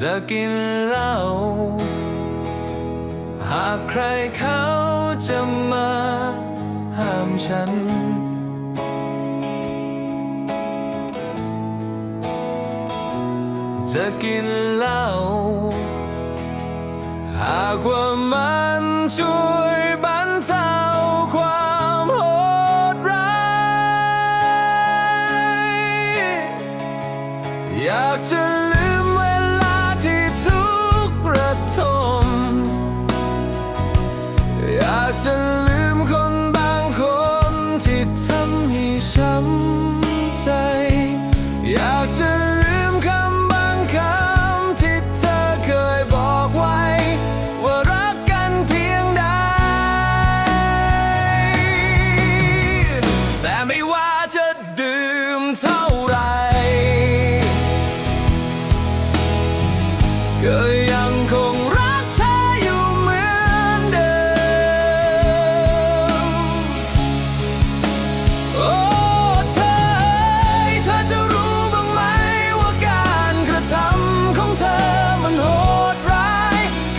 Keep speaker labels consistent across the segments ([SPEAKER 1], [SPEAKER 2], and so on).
[SPEAKER 1] จะกินเหล้าหากใครเขาจะมาห้ามฉัน จะกินเหล้าหากว่ามันช่วยบรรเทาความโหดร้ายอยากจะ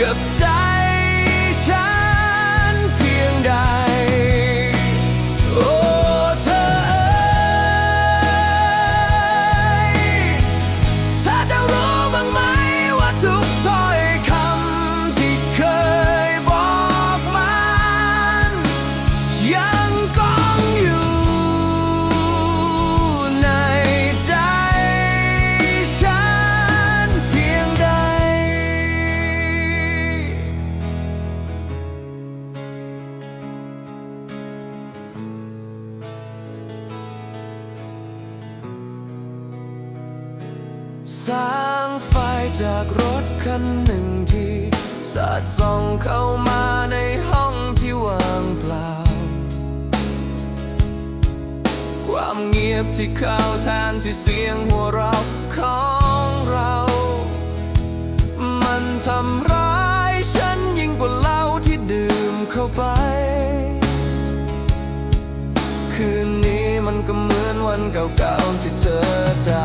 [SPEAKER 1] าย สร้างไฟจากรถคันหนึ่งที่สาดส่องเข้ามาในห้องที่ว่างเปล่า ความเงียบที่เข้าแทนที่เสียงหัวเราะของเรา มันทำร้ายฉันยิ่งกว่าเหล้าที่ดื่มเข้าไป คืนนี้มันก็เหมือนวันเก่าๆที่เธอจาก